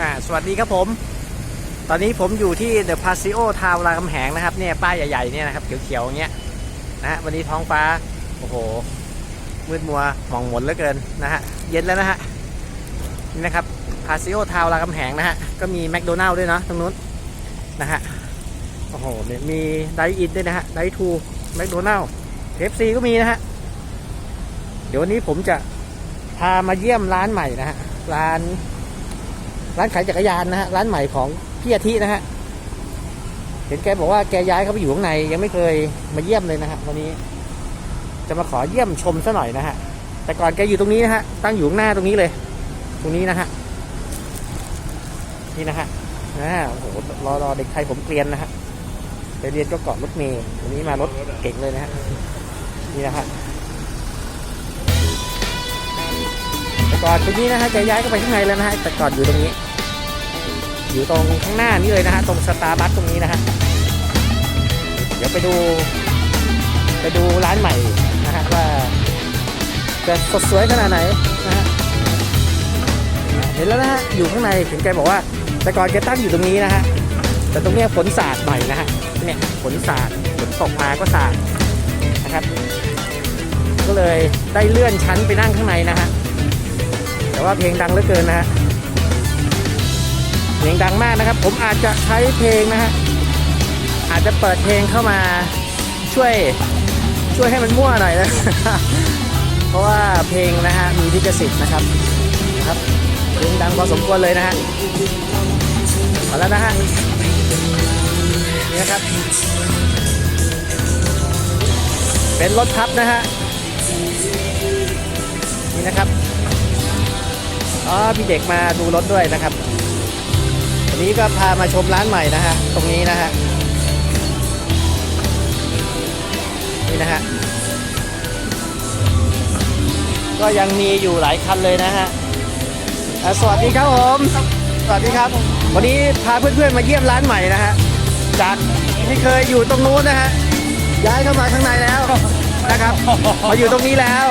อ่าสวัสดีครับผม ตอนนี้ผมอยู่ที่เดอะพาซิโอทาวรามคำแหงนะครับเนี่ยป้ายใหญ่ๆเนี่ยนะครับเขียวๆอย่างเงี้ยนะฮะวันนี้ท้องฟ้า โอ้โห มืดมัวหมองหมนเหลือเกินนะฮะ เย็นแล้วนะฮะ นี่นะครับพาซิโอทาวรามคำแหงนะฮะ ก็มีแมคโดนัลล์ด้วยเนาะตรงนู้นนะฮะ โอ้โหเนี่ยมีไดอินด้วยนะฮะไดทูแมคโดนัลล์เคฟซีก็มีนะฮะ เดี๋ยววันนี้ผมจะพามาเยี่ยมร้านใหม่นะฮะ ร้าน ร้านขายจักรยานนะฮะร้านใหม่ของพี่อาทินะฮะเห็นแกบอกว่าแกย้ายเข้าไปอยู่ข้างในยังไม่เคยมาเยี่ยมเลยนะฮะวันนี้จะมาขอเยี่ยมชมซะหน่อยนะฮะแต่ก่อนแกอยู่ตรงนี้นะฮะตั้งอยู่ข้างหน้าตรงนี้เลย ตรงนี้นะฮะนี่นะฮะอ่าโอ้โหรอรอเด็กไทยผมเกรียนนะฮะไปเรียนก็เกาะรถเมล์วันนี้มารถเก่งเลยนะฮะนี่นะฮะแต่ก่อนตรงนี้นะฮะแกย้ายเข้าไปข้างในแล้วนะฮะแต่ก่อนอยู่ตรงนี้ อยู่ตรงข้างหน้านี้เลยนะฮะตรงสตาร์บัคตรงนี้นะฮะเดี๋ยวไปดู ไปดูร้านใหม่นะฮะว่าจะสดสวยขนาดไหนนะฮะเห็นแล้วนะฮะอยู่ข้างในถึงแกบอกว่า แต่ก่อนแกตั้งอยู่ตรงนี้นะฮะแต่ตรงเนี้ยฝนสาดใหม่นะฮะเนี่ยฝนสาดฝนตกมาก็สาดนะครับ ก็เลยได้เลื่อนชั้นไปนั่งข้างในนะฮะแต่ว่าเพลงดังเหลือเกินนะฮะ เพลงดังมากนะครับ ผมอาจจะใช้เพลงนะฮะอาจจะเปิดเพลงเข้ามาช่วยช่วยให้มันมั่วหน่อยนะเพราะว่าเพลงนะฮะมีลิขสิทธิ์นะครับนะครับเพลงดังพอสมควรเลยนะฮะมาแล้วนะฮะนี่นะครับ เป็นรถทับนะฮะนี่นะครับอ๋อมีเด็กมาดูรถด้วยนะครับ นนี้ก็พามาชมร้านใหม่นะฮะ ตรงนี้นะฮะ นี่นะฮะ ก็ยังมีอยู่หลายคันเลยนะฮะ สวัสดีครับผม สวัสดีครับ วันนี้พาเพื่อนๆมาเยี่ยมร้านใหม่นะฮะ จากที่เคยอยู่ตรงนู้นนะฮะ ย้ายเข้ามาข้างในแล้วนะครับ มาอยู่ตรงนี้แล้ว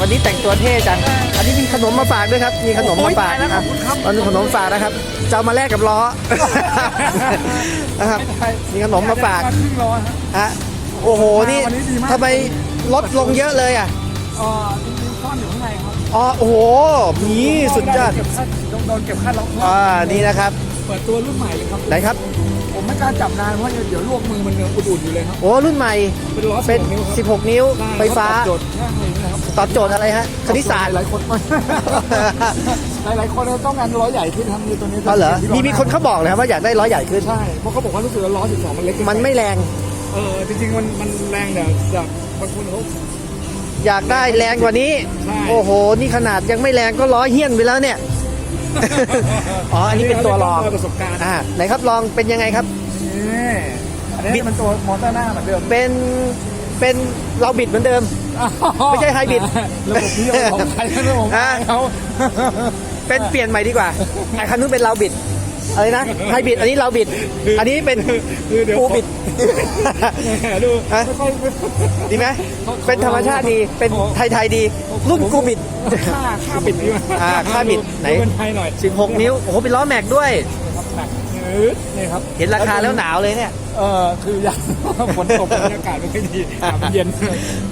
วันนี้แต่งตัวเท่จัง อันนี้มีขนมมาฝากด้วยครับ มีขนมมาฝากนะครับตอนนี้ขนมฝากนะครับ จะเอามาแลกกับล้อนะครับ มีขนมมาฝากครึ่งร้อยฮะฮะโอ้โห นี่วันนี้ดีมากทำไมลดลงเยอะเลยอะเอ่อจริงๆซ่อนอยู่ข้างในครับอ๋อโอ้โหนี่สุดยอดเก็บค่าโดนเก็บค่าล็อกอ่า นี่นะครับ เปิดตัวรุ่นใหม่เลยครับ ไหนครับ ผมไม่กล้าจับนานเพราะเดี๋ยวลวกมือมันยังอุ่นๆอยู่เลยครับ โอ้รุ่นใหม่ เป็นล้อเป็น16นิ้วครับ16 นิ้ว ไฟฟ้า ใช่เขตอบโจทย์แค่นี้นะครับตอบโจทย์อะไรฮะ คณิตศาสตร์ หลายๆคน หลายๆคนต้องการล้อใหญ่ขึ้นทำในตัวนี้เขาเหรอที่มีมีคนเขาบอกเลยครับว่าอยากได้ล้อใหญ่ขึ้น ใช่ เพราะเขาบอกว่ารู้สึกว่าล้อ12มันเล็กมันไม่แรง เออจริงๆมันมันแรงแต่จากบางคนเขา อยากได้แรงกว่านี้ ใช่ โอ้โห นี่ขนาดยังไม่แรงก็ล้อเฮี้ยนไปแล้วเนี่ย อ๋อ อันนี้เป็นตัวรองประสบการณ์อ่าไหนครับลองเป็นยังไงครับ นี่อันนี้มันตัวมอเตอร์หน้าเหมือนเดิม เป็น เป็นเราบิดเหมือนเดิม ไม่ใช่ไฮบริดระบบนิยมของใครระบบของใครเขาเป็นเปลี่ยนใหม่ดีกว่าไอ้คันนู้นเป็นเราบิด อะไรนะไฮบริดอันนี้เราบิด อันนี้เป็นคือเดี๋ยวปูบิด ดูฮะ ไม่ค่อยไม่ค่อย ดีไหมเป็นธรรมชาติดีเป็นไทยๆดี รุ่นกูบิด ค่าค่าบิดดีกว่าอ่าค่าบิดไหนดูเป็นไทยหน่อย16 นิ้วโอ้โหเป็นล้อแม็กด้วย ครับหนักยืดนี่ครับเห็นราคาแล้วหนาวเลยเนี่ยเออคืออยากฝนตกบรรยากาศไม่ค่อยดีอากาศมันเย็น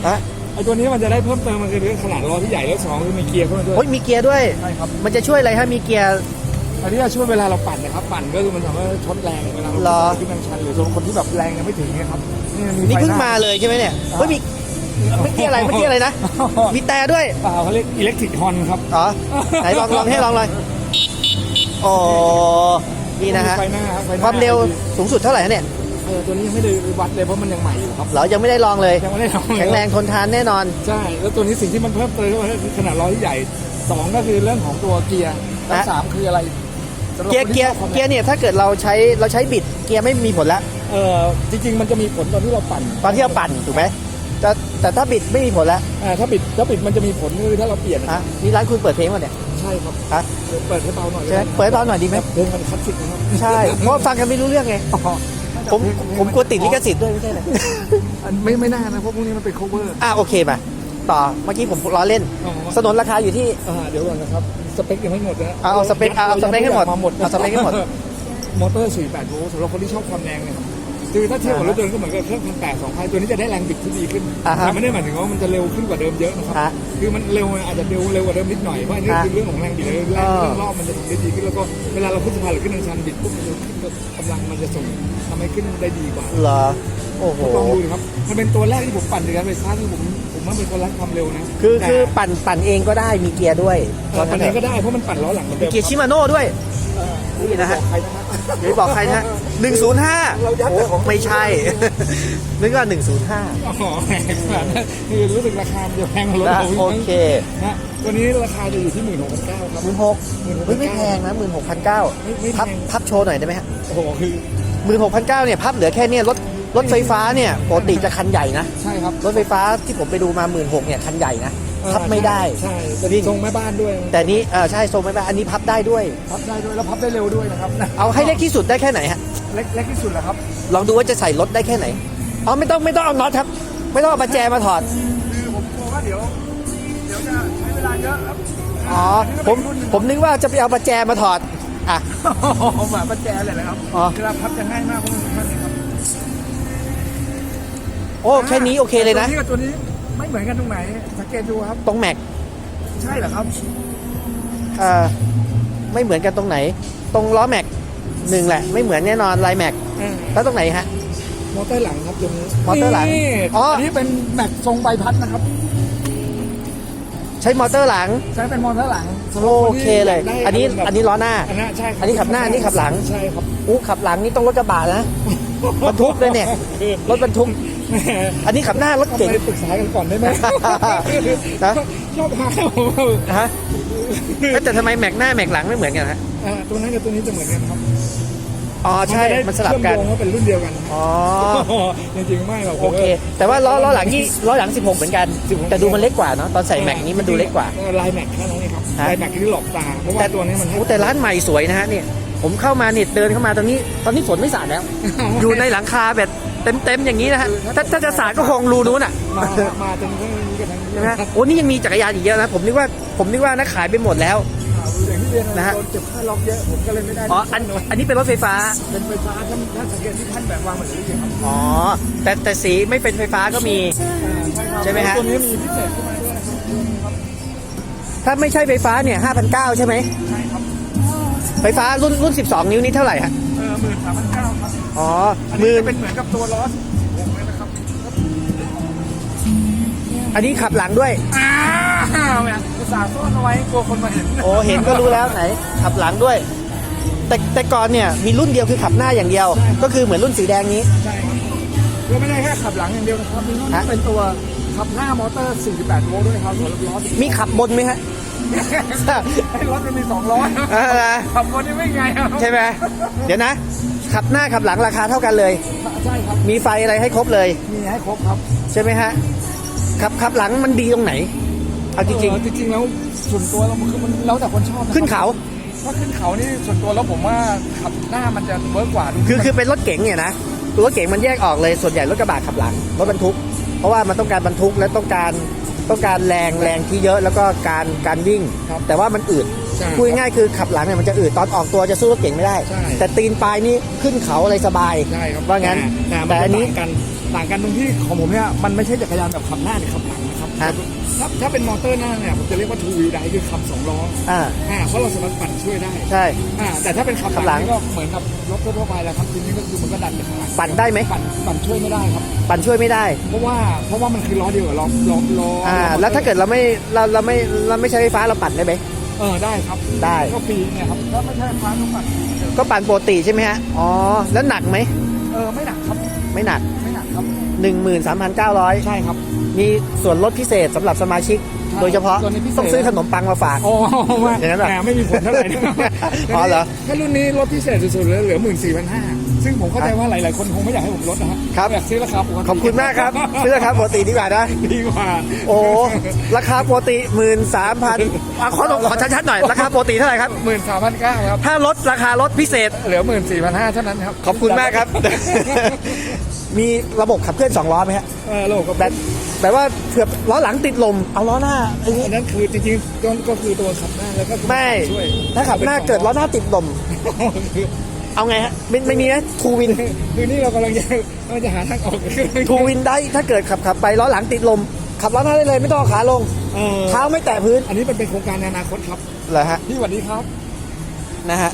ฮะไอตัวนี้มันจะได้เพิ่มเติมมันคือเรื่องขนาดล้อที่ใหญ่แล้วสองคือมีเกียร์เข้ามาด้วยโอ้ยมีเกียร์ด้วย ใช่ครับมันจะช่วยอะไรถ้ามีเกียร์ อันนี้จะช่วยเวลาเราปั่นนะครับปั่นก็คือมันทำให้ชดแรงเวลาหรอ เราขึ้นทางชันหรือสำหรับคนที่แบบแรงยังไม่ถึงเนี่ยครับนี่มันนี่ไฟเพิ่งหมาเลยใช่ไหมเนี่ยเฮ้ยมีเมื่อกี้อะไรเมื่อกี้อะไรนะมีแต่ด้วยเปล่าเขาเรียกอิเล็กทริกฮอนครับอ๋อไหนลองลองให้ลองเลยอ๋อนี่นะฮะไฟหน้าครับไฟหน้ความเร็วสูงสุดเท่าไหร่ฮะเนี่ยเออตัวนี้ยังไม่ได้วัดเลยเพราะมันยังใหม่อยู่ครับเรายังไม่ได้ลองเลย ยังไม่ได้ทำเลย แข็งแรงทนทานแน่นอน ใช่ แล้วตัวนี้สิ่งที่มันเพิ่มเติมก็คือขนาดล้อที่ใหญ่สองก็คือเรื่องของตัวเกียร์และฮะสามคืออะไรสำหรับ เกียร์คนที่เกียร์ชอบความเกียร์เนี่ยถ้าเกิดเราใช้เราใช้บิดเกียร์ไม่มีผลละเออจริง ๆ มันจะมีผลตอนที่เราปั่นตอนที่เราปั่นถูกไหมแต่แต่ถ้าบิดไม่มีผลละอ่าถ้าบิดถ้าบิดมันจะมีผลคือถ้าเราเปลี่ยนฮะนี่ร้านคุณเปิดเพลงวะเนี่ยใช่ครับฮะเดี๋ยวเปิดให้เบาหน่อยใช่ไหมเปิดให้เบาหน่อยดีไหมเพลงมันคลาสสิกนะครับใช่เพราะว่าฟังกันไม่รู้เรื่องไงผมผมกลัวติดลิขสิทธิ์ด้วยไม่ใช่เหรออันไม่ไม่น่านะเพราะพวกนี้มันเป็น cover อะโอเคมาต่อเมื่อกี้ผมล้อเล่นอ๋อสนนราคาอยู่ที่อ่าเดี๋ยวก่อนนะครับ สเปคยังไม่หมดนะเอาเอาสเปคเอาเอาสเปคให้หมดมาหมดเอาสเปคให้หมด มอเตอร์48โวลต์สำหรับคนที่ชอบความแรงเนี่ยครับคือถ้าเทียบกับรถยนต์ก็เหมือนกับเครื่องพันแปดสองพันตัวนี้จะได้แรงบิดที่ดีขึ้นอ่าฮะแต่ไม่ได้หมายถึงว่ามันจะเร็วขึ้นกว่าเดิมเยอะนะครับฮะคือมันเร็วอาจจะเร็วเร็วกว่าเดิมนิดหน่อยเพราะอันนี้ฮะคือเรื่องของแรงบิดแรงเออเรื่องรอบมันจะทำได้ดีขึ้นแล้วก็เวลาเราขึ้นสะพานหรือขึ้นทางชันบิดปุ๊บมันจะขึ้นกับกำลังมันจะส่งทำให้ขึ้นได้ดีกว่า เหรอ โอ้โห ลองดูนะครับ มันเป็นตัวแรกที่ผมปั่นจักรยานไฟฟ้าที่ผมผมว่าเป็นคนรักความเร็วนะคือแต่คือปั่นปั่นเองก็ได้มีเกียร์ด้วยเออปั่นเองก็ได้เพราะมันปั่นล้อหลังเหมือนเดิมเกียร์ชิมาโน่ด้วย เออนี่นะฮะบอกใครนะครับเดี๋ยวบอกใครนะหนึ่งศูนย์ห้าเรายัดแต่ของ ไม่ใช่ นึกว่าหนึ่งศูนย์ห้าอ๋อแพงขนาดนั้นคือรู้สึกราคามันจะแพงกว่ารถนะเราโอเคนะตัวนี้ราคาจะอยู่ที่หมื่นหกพันเก้าครับ หมื่นหกเฮ้ยไม่แพงนะหมื่นหกพันเก้าไม่ไม่แพง พับพับโชว์หน่อยได้ไหมฮะโอ้โหคือ หมื่นหกพันเก้าเนี่ย พับเหลือแค่เนี่ยรถ รถไฟฟ้าเนี่ยปกติจะคันใหญ่นะ ใช่ครับรถไฟฟ้าที่ผมไปดูมาหมื่นหกเนี่ยคันใหญ่นะพับไม่ได้ใช่เป็นวิ่งทรงแม่บ้านด้วย แต่นี้เออใช่ทรงไม่ได้อันนี้พับได้ด้วย พับได้ด้วยแล้วพับได้เร็วด้วยนะครับเอาให้เล็กที่สุดได้แค่ไหนฮะเล็กเล็กที่สุดแหละครับ ลองดูว่าจะใส่รถได้แค่ไหนอ๋อไม่ต้องไม่ต้องเอาน็อตครับ ไม่ต้องเอาประแจมาถอดคือผมกลัวว่าเดี๋ยวเดี๋ยวจะใช้เวลาเยอะครับอ๋อผมผมนึกว่าจะไปเอาประแจมาถอดอะแบบประแจเลยนะครับอ๋อเวลาพับจะง่ายมากเพราะมัน โอ้แค่นี้โอเคเลยนะ ตัวนี้กับตัวนี้ไม่เหมือนกันตรงไหน สังเกตดูครับ ตรงแม็กใช่เหรอครับ เอ่อไม่เหมือนกันตรงไหน ตรงล้อแม็กหนึ่งแหละ ไม่เหมือนแน่นอนลายแม็กแล้วตรงไหนฮะ มอเตอร์หลังครับตรงนี้มอเตอร์หลังนี่อ๋ออัอันนี้เป็นแม็กทรงใบพัดนะครับ ใช้มอเตอร์หลัง ใช้เป็นมอเตอร์หลังโอเคเลยได้อันนี้แบบอันนี้ล้อหน้า อันนั้นใช่ครับอันนี้ขับหน้าอันนี้ขับหลังใช่ครับอู้ขับหลังนี่ต้องรถกระบะนะบรรทุกเลยเนี่ยรถบรรทุกแหม อันนี้ขับหน้ารถต้องเก่งไปปรึกษากันก่อนได้ไหมนะชอบพาเข้าฮะเอ้ยแต่ทำไมแม็กหน้าแม็กหลังไม่เหมือนกันฮะอ่าตัวนั้นกับตัวนี้จะเหมือนกันครับอ๋อใช่จะได้มันสลับกันเชื่อมโยงว่าเป็นรุ่นเดียวกันครับอ๋อจริงๆไม่หรอกโอเค แต่ว่าล้อล้อหลังที่ล้อหลัง 16 เหมือนกัน แต่ดูมันเล็กกว่าเนาะตอนใส่แม็กนี้มันดูเล็กกว่า ลายแม็กแค่นั้นเองครับฮะ ลายแม็กที่หลอกตาเพราะว่าตัวนี้มันให้โอ้แต่ร้านใหม่สวยนะฮะเนี่ยผมเข้ามาเนี่ยเดินเข้ามาตอนนี้ ตอนนี้ฝนไม่สาดแล้ว อยู่ในหลังคาแบบ เต็มๆอย่างนี้นะฮะถ้าถ้าจะสาดก็คงรูนู้นอะมามาจนทั้งนี้กันทั้งนี้ใช่ไหมฮะโอ้นี่ยังมีจักรยานอีกเยอะนะผมนึกว่าผมนึกว่านักขายไปหมดแล้วอ่าอย่างที่เรียนนะฮะโดนเก็บค่าล็อกเยอะผมก็เลยไม่ได้อ๋ออันอันนี้เป็นรถไฟฟ้าเป็นไฟฟ้าท่านท่านสังเกตที่ท่านแบบวางเหมือนนี้ครับอ๋อแต่แต่สีไม่เป็นไฟฟ้าก็มีอ่าใช่ครับใช่ไหมฮะตัวนี้มีพิเศษขึ้นมาด้วยนะครับถ้าไม่ใช่ไฟฟ้าเนี่ย5,900ใช่ไหมใช่ครับไฟฟ้ารุ่นรุ่น 12 นิ้วนี่เท่าไหร่ฮะเออหมื่นสามพันเก้าครับ อ๋ออันหนี้มื่นจะเป็นเหมือนกับตัวล้อผมเลยนะครับอันนี้ขับหลังด้วย อ้าวเนี่ยอุตส่าห์ซ่อนเอาไว้กลัวคนมาเห็นโอ้เห็นก็รู้แล้วไหน ขับหลังด้วย แต่แต่ก่อนเนี่ยมีรุ่นเดียวคือขับหน้าอย่างเดียว ก็คือเหมือนรุ่นสีแดงนี้ ใช่ครับก็ไม่ได้แค่ขับหลังอย่างเดียวนะครับมีฮะ เป็นตัวขับหน้ามอเตอร์ 48 โวลต์ด้วยครับส่วนล้อมีขับบนไหมฮะ ให้รถมันมีสองล้อเออนะขับบนนี่ไม่ไงครับใช่ไหมเดี๋ยวนะ ขับหน้าขับหลังราคาเท่ากันเลย ใช่ครับ มีไฟอะไรให้ครบเลย มีให้ครบครับ ใช่ไหมฮะขับขับหลังมันดีตรงไหน เอาจริงเออจริงๆแล้วส่วนตัวเราคือมันแล้วแต่คนชอบะๆขึ้นเขาถ้าขึ้นเขานี่ส่วนตัวแล้วผมว่าขับหน้ามันจะเวิร์กกว่าดูคือคือเป็นรถเก๋งเนี่ยนะรถเก๋งมันแยกออกเลยส่วนใหญ่รถกระบะขับหลังรถบรรทุก เพราะว่ามันต้องการบรรทุกและต้องการ ต้องการแรงแรงที่เยอะแล้วก็การการวิ่งแต่ว่ามันอืดใช่พูดง่ายๆคือขับหลังเนี่ยมันจะอืดตอนออกตัวจะสู้รถเก๋งไม่ได้ ใช่ แต่ตีนปลายนี่ขึ้นเขาอะไรสบายใช่ครับว่างั้นแต่แต่อันนี้ ต่างกันต่างกันตรงที่ของผมเนี่ยมันไม่ใช่จักรยานแบบขับหน้าหรือขับหลังนะ ครับฮะถ้าถ้าเป็นมอเตอร์หน้าเนี่ยผมจะเรียกว่าทูวีไดคือขับสองล้ออ่า อ่าเพราะเราสามารถปั่นช่วยได้ใช่ อ่าแต่ถ้าเป็นขับขับหหลัลังงก็เหมือนกับรถทั่วๆไปแหละครับทีนี้ก็คือมันก็ดันไปข้างหลังปั่นได้ไหม ปั่นปั่นช่วยไม่ได้ครับ ปั่นช่วยไม่ได้ เพราะว่าเพราะว่ามันคือล้อเดียวกับล้อล้อล้ออ่าล้อแล้วถ้าเกิดเราไม่ เราเราไม่ เราไม่ใช้ไฟฟ้าเราปั่นได้ไหม เออได้ครับได้ ก็ฟรีเนี่ยครับถ้าไม่ใช่ไฟฟ้าก็ปั่นก็ปั่นปกติใช่ไหมฮะ อ๋อ แล้วหนักไหม เออไม่หนักครับไม่หนัก ไม่หนักครับ 13,900 ใช่ครับ มีส่วนลดพิเศษสำหรับสมาชิกใช่โดยเฉพาะตัวนี้พิเศษ ต้องซื้อขนมปังมาฝาก โอ้ไม่อย่างนั้นเหรอแหมไม่มีผลเท่าไหร่นะอ๋อเหรอถ้ารุ่นนี้ลดพิเศษสุดๆเลยเหลือหมื่นสี่พันห้าซึ่งผมเข้าใจว่าหลายๆคนคงไม่อยากให้ผมลดนะฮะครับ อยากซื้อราคาปกติขอบคุณมากครับซื้อราคาปกติดีกว่านะ ดีกว่า โอ้ ราคาปกติ13,000ขอขอชัดๆหน่อย ราคาปกติเท่าไหร่ครับ หมื่นสามพันเก้าครับ ถ้าลดราคาลดพิเศษ เหลือหมื่นสี่พันห้าเท่านั้นครับขอบคุณมากครับมีระบบขับเคลื่อน 2 ล้อไหมฮะ เออโลกก็แบต แบบว่าเถือบล้อหลังติดลม เอาล้อหน้าไอ้นี่อันนั้นคือจริงๆก็ก็คือตัวขับหน้าแล้วก็ไม่ช่วยถ้าขับหน้าเกิดล้อหน้าติดลมคือเอาไงฮะไม่ไม่มีนะทูวินคือนี่เรากำลังจะเราจะหาทางออกทูวินได้ถ้าเกิดขับขับไปล้อหลังติดลม ขับล้อหน้าได้เลยไม่ต้องเอาขาลงเออเท้าไม่แตะพื้น อันนี้มันเป็นโครงการในอนาคตครับเหรอฮะพี่สวัสดีครับนะฮะ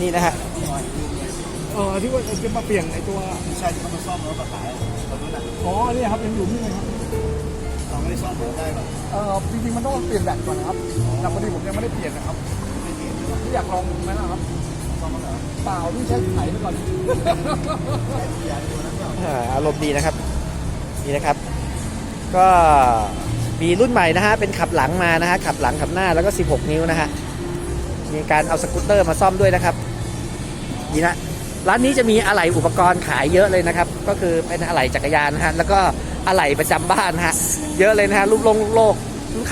นี่นะฮะเออที่ว่าจะมาเปลี่ยนไอ้ตัวใช่ที่เขามาซ่อมรถมาขายตอนนั้นอะอ๋อนี่ครับยังอยู่นี่เลยครับเราไม่ได้ซ่อมรถได้ป่ะเออจริงๆมันต้องเปลี่ยนแบตก่อนนะครับแต่พอดีผมยังไม่ได้เปลี่ยนนะครับที่อยากลองไหมนะครับซ่อมมาแล้วเปล่าที่ใช้ไถไปก่อนอ่าอารมณ์ดีนะครับนี่นะครับ ก็มีรุ่นใหม่นะฮะเป็นขับหลังมานะฮะขับหลังขับหน้าแล้วก็ 16 นิ้วนะฮะมีการเอาสกูตเตอร์มาซ่อมด้วยนะครับนี่นะ ร้านนี้จะมีอะไหล่อุปกรณ์ขายเยอะเลยนะครับ ก็คือเป็นอะไหล่จักรยานนะฮะแล้วก็อะไหล่ประจำบ้านฮะเยอะเลยนะฮะรูปลงโลก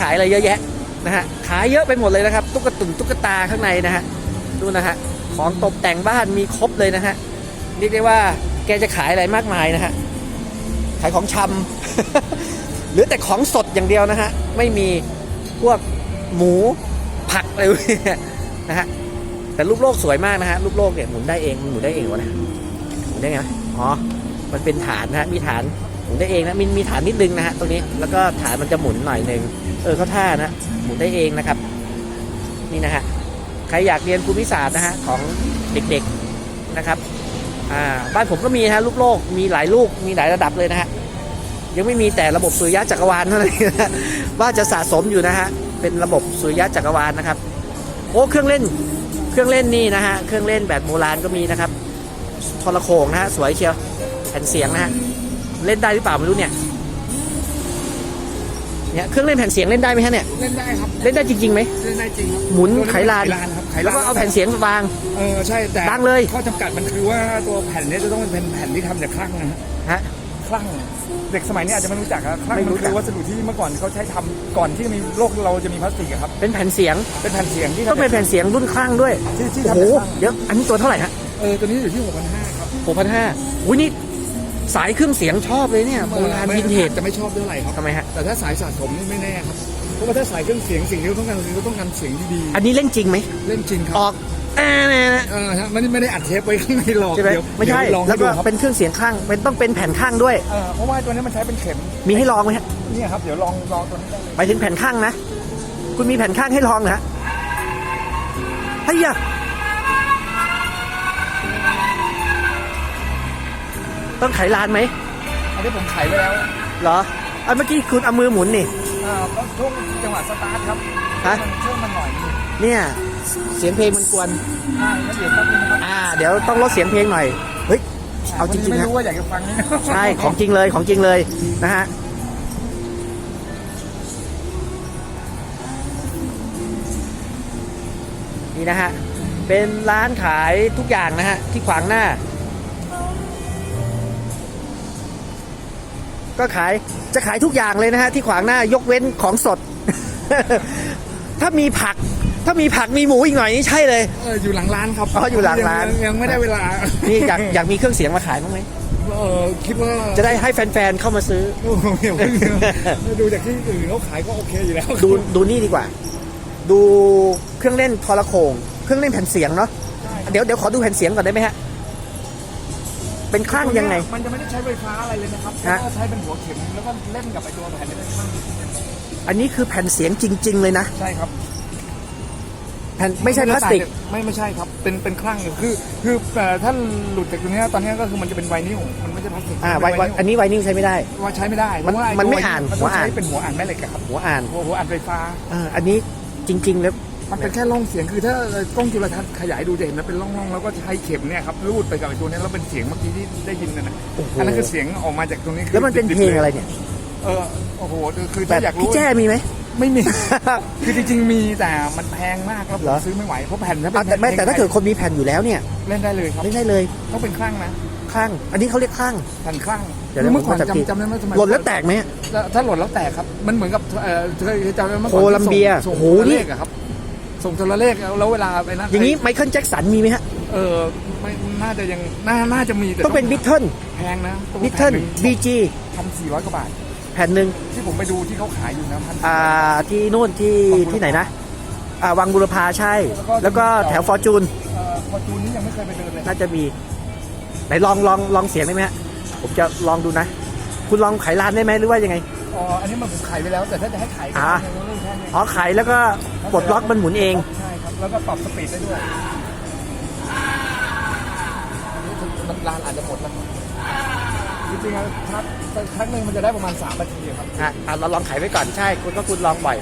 ขายอะไรเยอะแยะนะฮะขายเยอะไปหมดเลยนะครับ ตุ๊กตุ่นตุ๊กตาข้างในนะฮะดูนะฮะของตกแต่งบ้านมีครบเลยนะฮะเรียกได้ว่าแกจะขายอะไรมากมายนะฮะขายของชำเหลือแต่ของสดอย่างเดียวนะฮะไม่มีพวกหมูผักอะไรพวกนี้นะฮะ แต่รูปโลกสวยมากนะฮะรูปโลกเนี่ยหมุนได้เองมันหมุนได้เองวะนะหมุนได้ไงอ๋อมันเป็นฐานนะฮะมีฐานหมุนได้เองนะมีมีฐานนิดนึงนะฮะตรงนี้แล้วก็ฐานมันจะหมุนหน่อยหนึ่งเออเขาท่านะหมุนได้เองนะครับนี่นะฮะใครอยากเรียนภูมิศาสตร์นะฮะของเด็กๆนะครับอ่าบ้านผมก็มีฮะลูกโลกมีหลายลูกมีหลายระดับเลยนะฮะยังไม่มีแต่ระบบสุริยะจักรวาลเท่านั้นว่าจะสะสมอยู่นะฮะเป็นระบบสุริยะจักรวาลนะครับโอ้เครื่องเล่น เครื่องเล่นนี่นะฮะ เครื่องเล่นแบบโบราณก็มีนะครับทรโขงนะฮะ สวยเชียว แผ่นเสียงนะฮะ เล่นได้หรือเปล่าไม่รู้เนี่ย เนี่ยเครื่องเล่นแผ่นเสียงเล่นได้ไหมฮะเนี่ย เล่นได้ครับ เล่นได้จริงๆไหม เล่นได้จริงครับหมุนไขลานไขลานครับไขแล้วลานก็เอาแผ่นเสียงวาง เออใช่แต่ดังเลย ข้อจำกัดมันคือว่าตัวแผ่นเนี้จะต้องเป็นแผ่นที่ทำจากคลั่งนะฮะฮะ คลั่ง เด็กสมัยนี้อาจจะไม่รู้จักครับคลั่งไม่มันรู้จัคืก อวัสดุที่เมื่อก่อนเขาใช้ทำก่อนที่จะมีโลกเราจะมีพลาสติกอะครับ เป็นแผ่นเสียงเป็นแผ่นเสียงที่ต้องเป็นแผ่นเสียงรุ่นคลั่งด้วยที่ที่โอ้ทำโหจากคลั่งเดี๋ยวอันนี้ตัวเท่าไหร่ฮะเออตัวนี้อยู่ที่หกพันห้าครับหกพันห้าอุ้ยนี่สายเครื่องเสียงชอบเลยเนี่ยโบราณวินเทจจะไม่ชอบเท่าไหร่ครับ ทำไมฮะ แต่ถ้าสายสะสมนี่ไม่แน่ครับ เพราะว่าถ้าสายเครื่องเสียงสิ่งที่เราต้องการคือเราต้องการเสียงดีอันนี้เล่นจริงไหมๆเล่นจริงครัอบอ กอ่าเนี่ยนะเออฮะมันไม่ได้อัดเทปไว้ข้างในหรอกใช่ไหมเดี๋ยวไม่ใช่เดี๋ยวลองแล้ให้วดูก็ครับเป็นเครื่องเสียงข้างเป็นต้องเป็นแผ่นข้างด้วย เออเพราะว่าตัวนี้มันใช้เป็นเข็มมีให้ลองไหมฮะเนี่ยครับเดี๋ยวลองลองตัวนี้ได้เลยหมายถึงแผ่นข้างนะ คุณมีแผ่นข้างให้ลองนะฮะเฮ้ยอะต้องไขลานไหมอันนี้ผมไขไว้แล้วเหรออะเมื่อกี้คุณเอามือหมุนนี่ อ่าก็ช่วงจังหวะสตาร์ทครับฮะ มันช่วงมันหน่อยนึงเนี่ย เสียงเพลงมันกวนอ่าแล้วเดี๋ยวแป๊บนึงนะครับอ่า เดี๋ยวต้องลดเสียงเพลงหน่อย เฮ้ย เอาจริงๆไม่นะรู้ว่าอยากจะฟังนี่ใช่ ของจริงเลย ของจริงเลยนะฮะนี่นะฮะ เป็นร้านขายทุกอย่างนะฮะ ที่ขวางหน้า ก็ขายจะขายทุกอย่างเลยนะฮะ ที่ขวางหน้ายกเว้นของสด ถ้ามีผัก ถ้ามีผักมีหมูอีกหน่อยนี่ใช่เลย เอออยู่หลังร้านครับอ๋ออยู่หลังร้าน ยังยังไม่ได้เวลา นี่อยากอยากมีเครื่องเสียงมาขายบ้างไหมเออคิดว่าจะได้ให้แฟนๆเข้ามาซื้อโอ้โหเดี๋ยวดูจากที่อื่นเขาขายก็โอเคอยู่แล้วดูดูนี่ดีกว่า ดูเครื่องเล่นทรโขงเครื่องเล่นแผ่นเสียงเนาะเดี๋ยวเดี๋ยวขอดูแผ่นเสียงก่อนได้ไหมฮะ เป็นคลั่งยังไง มันจะไม่ได้ใช้ไฟฟ้าอะไรเลยนะครับฮะ ก็ใช้เป็นหัวเข็มแล้วก็เล่นกับไอตัวแผ่นนี้เลยครับอันนี้คือแผ่นเสียงจริง ๆ เลยนะ ใช่ครับ แผ่นไม่ใช่พลาสติก ไม่ไม่ใช่ครับเป็นเป็นคลั่งคือคือเอ่อถ้าหลุดจากตรงเนี้ยตอนเนี้ยก็คือมันจะเป็นไวนิลมันไม่ใช่พลาสติกอ่าไวเป็นไวนิลอันนี้ไวนิลใช้ไม่ได้ ว่าใช้ไม่ได้มันเพราะว่ามันไม่ตัวอ่านมันหัต้วองอ่าน ใช้เป็นหัวอ่านแม่เหล็กอะครับหัวอ่านหัวหัวอ่านไฟฟ้าเอออันนี้จริง ๆ แล้ว มันเป็นแค่ร่องเสียงคือถ้ากล้องจุลทรรศน์ขยายดูจะเห็นนะเป็นร่องๆแล้วก็ใช้เข็มเนี่ยครับรูดไปกับไอ้ตัวเนี้ยแล้วเป็นเสียงเมื่อกี้ที่ได้ยินนะนะโอ้โห อันนั้นคือเสียงออกมาจากตรงนี้คืแล้วมันเป็นดิบๆเพลงอะไรเนี่ย เออโอ้โหคือแบถ้าบอยากรู้พี่แจ้มีไหม ไม่มี คือจริงๆมีแต่มันแพงมากแล้วผเหรมอ ซื้อไม่ไหวเพราะแผ่นถ้าอะเป็นแต่ไม่พลงแต่ถ้าเกิดคนมีแผ่นอยู่แล้วเนี่ยเล่นได้เลยครับไม่ใช่เลยต้องเป็นคลั่งนะคลั่งอันนี้เขาเรียกคลั่ง แผ่นคลั่งเดี๋ยวคือเมื่อก่อนผมจะผิด จำจำได้ไหมสมัยหล่นแล้วแตกไหม ถ้าถ้าหล่นแล้วแตกครับ มันเหมือนกับเอ่อเคยจำได้เมื่อก่อนโคลัมเบียส่งโอ้โหส่งโทรนี่ เลขอะครับ ส่งโทรเลขแล้วเวลาไปนั้นอย่างนี้ไมเคิลแจ็คสันมีไหมฮะเออไม่น่าจะยังน่าน่าจะมีแต่ต้องเป็นบิทเทิลแพงนะต้องบิทเทิลแพงหนึ่งบีจีบพันสี่ร้อยกว่าบาท แผ่นหนึ่งที่ผมไปดูที่เขาขายอยู่นะพัน อ่าที่นู่นที่ที่ไหนนะอ่าวังบุรพาใช่ แล้วก็แถวฟอร์จูนพอจูนนี้ยังไม่เคยไปเดินเลยน่าจะมีไหนลองลองลองเสียงได้ไหมฮะผมจะลองดูนะ คุณลองไขลานได้ไหมหรือว่ายังไง อ๋ออันนี้มันผมขายไปแล้วแต่ถ้าจะให้ขายก็อ่าได้เรื่องแค่นี้อ๋อไขแล้วก็ปลดล็อกมันหมุนเอง ใช่ครับแล้วก็ปรับสปีดได้ด้วยอันนี้มันลานอาจจะหมดแล้วจริ งๆอะทักครั้งหนึ่งมันจะได้ประมาณ3นาทีครับอะอะเราลองไขไว้ก่อนใช่ คุณก็คุณลองบ่อย